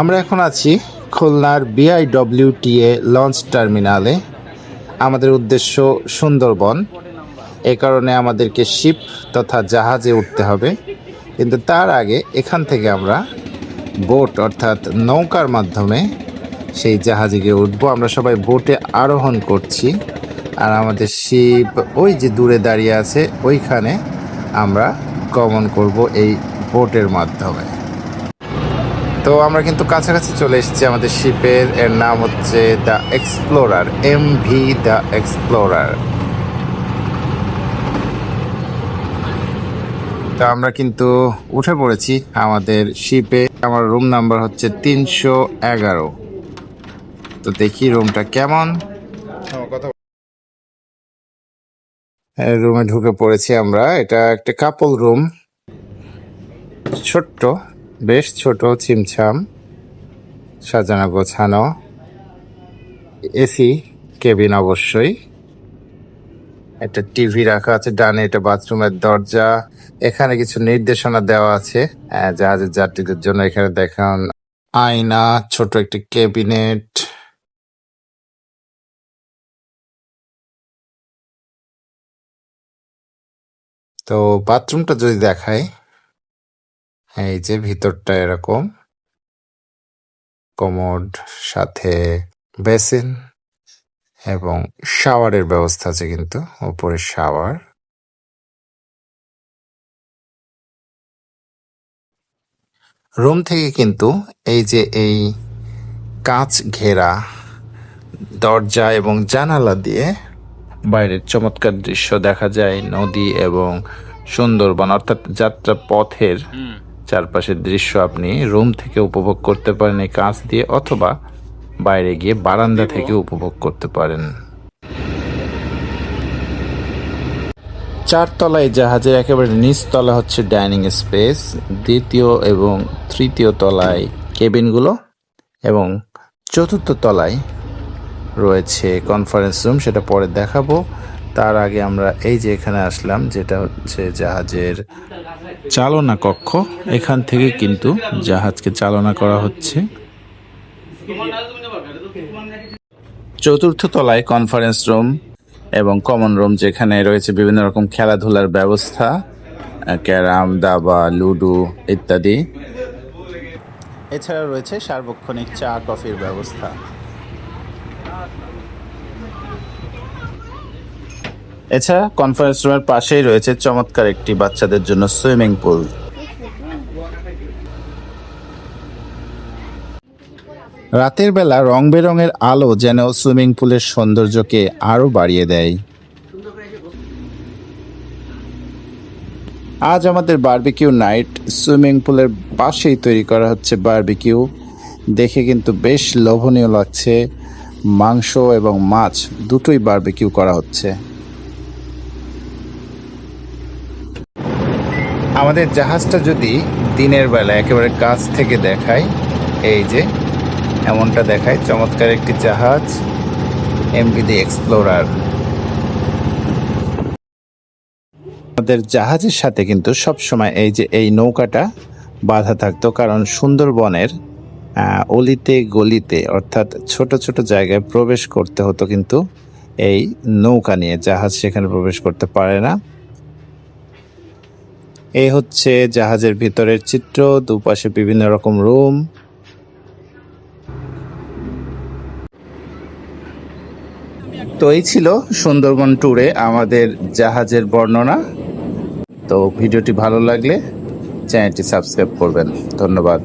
আমরা এখন আছি খুলনার বিআইডব্লিউটিএ লঞ্চ টার্মিনালে আমাদের উদ্দেশ্য সুন্দরবন। এ কারণে আমাদেরকে শিপ তথা জাহাজে উঠতে হবে। কিন্তু তার আগে এখান থেকে আমরা বোট অর্থাৎ নৌকার মাধ্যমে সেই জাহাজে গিয়ে উঠবো। আমরা সবাই বোটে আরোহণ করছি। আর আমাদের শিপ ওই যে দূরে দাঁড়িয়ে আছে, ওইখানে আমরা গমন করব এই বোটের মাধ্যমে। তো আমরা কিন্তু কাছাকাছি চলে এসেছি আমাদের শিপের এর নাম হচ্ছে the explorer M V the explorer তো আমরা কিন্তু উঠে পড়েছি আমাদের শিপে আমার রুম নাম্বার হচ্ছে তিনশো এগারো। তো দেখি রুমটা কেমন। রুমে ঢুকে পড়েছি আমরা। এটা একটা কাপল রুম ছোট্ট। বেশ ছোট ছিমছাম, সাজানো গোছানো, এসি, কেবিন অবশ্যই। একটা টিভি রাখা আছে, ডানে এটা বাথরুমের দরজা। এখানে কিছু নির্দেশনা দেওয়া আছে। জাহাজের যাত্রীদের জন্য এখানে দেখান। আয়না, ছোট একটি ক্যাবিনেট। তো বাথরুমটা যদি দেখায় এই যে ভিতরটা এরকম, কমোড, সাথে বেসিন এবং শাওয়ারের ব্যবস্থা আছে কিন্তু, উপরে শাওয়ার। রুম থেকে কিন্তু এই যে এই কাঁচ ঘেরা দরজা এবং জানালা দিয়ে বাইরের চমৎকার দৃশ্য দেখা যায়, নদী এবং সুন্দরবন, অর্থাৎ যাত্রা পথের চারপাশের দৃশ্য আপনি রুম থেকে উপভোগ করতে পারেন এই কাঁচ দিয়ে, অথবা বাইরে গিয়ে বারান্দা থেকে উপভোগ করতে পারেন। চারতলায় জাহাজের একেবারে নিচতলা হচ্ছে ডাইনিং স্পেস। দ্বিতীয় এবং তৃতীয় তলায় কেবিনগুলো এবং চতুর্থ তলায় রয়েছে কনফারেন্স রুম, সেটা পরে দেখাবো। তার আগে আমরা এই যে এখানে আসলাম, যেটা হচ্ছে জাহাজের চালনা কক্ষ। এখান থেকে কিন্তু জাহাজকে চালনা করা হচ্ছে। চতুর্থ তলায় কনফারেন্স রুম এবং কমন রুম যেখানে রয়েছে বিভিন্ন রকম খেলাধুলার ব্যবস্থা, ক্যারাম, দাবা, লুডো ইত্যাদি। এছাড়া রয়েছে সার্বক্ষণিক চা, কফির ব্যবস্থা। এছাড়া কনফারেন্স রুমের পাশেই রয়েছে চমৎকার একটি বাচ্চাদের জন্য সুইমিং পুল রাতের বেলা রং বেরঙের আলো যেন সুইমিং পুলের সৌন্দর্যকে আরও বাড়িয়ে দেয়। আজ আমাদের বারবিকিউ নাইট সুইমিং পুলের পাশেই তৈরি করা হচ্ছে বার্বিকিউ দেখে কিন্তু বেশ লোভনীয় লাগছে। মাংস এবং মাছ দুটোই বার্বিকিউ করা হচ্ছে। আমাদের জাহাজটা যদি দিনের বেলা একেবারে কাছ থেকে দেখায়, এই যে, এমনটা দেখায়, চমৎকার একটি জাহাজ এমভি দি এক্সপ্লোরার আমাদের জাহাজের সাথে কিন্তু সব সময় এই যে, এই নৌকাটা বাধা থাকতো, কারণ সুন্দরবনের অলিতে গলিতে, অর্থাৎ ছোট ছোট জায়গায় প্রবেশ করতে হতো কিন্তু এই নৌকা নিয়ে, জাহাজ সেখানে প্রবেশ করতে পারে না। এই হচ্ছে জাহাজের ভিতরের চিত্র, দুপাশে বিভিন্ন রকম রুম। তো এই ছিল সুন্দরবন ট্যুরে আমাদের জাহাজের বর্ণনা। তো ভিডিওটি ভালো লাগলে চ্যানেলটি সাবস্ক্রাইব করবেন। ধন্যবাদ।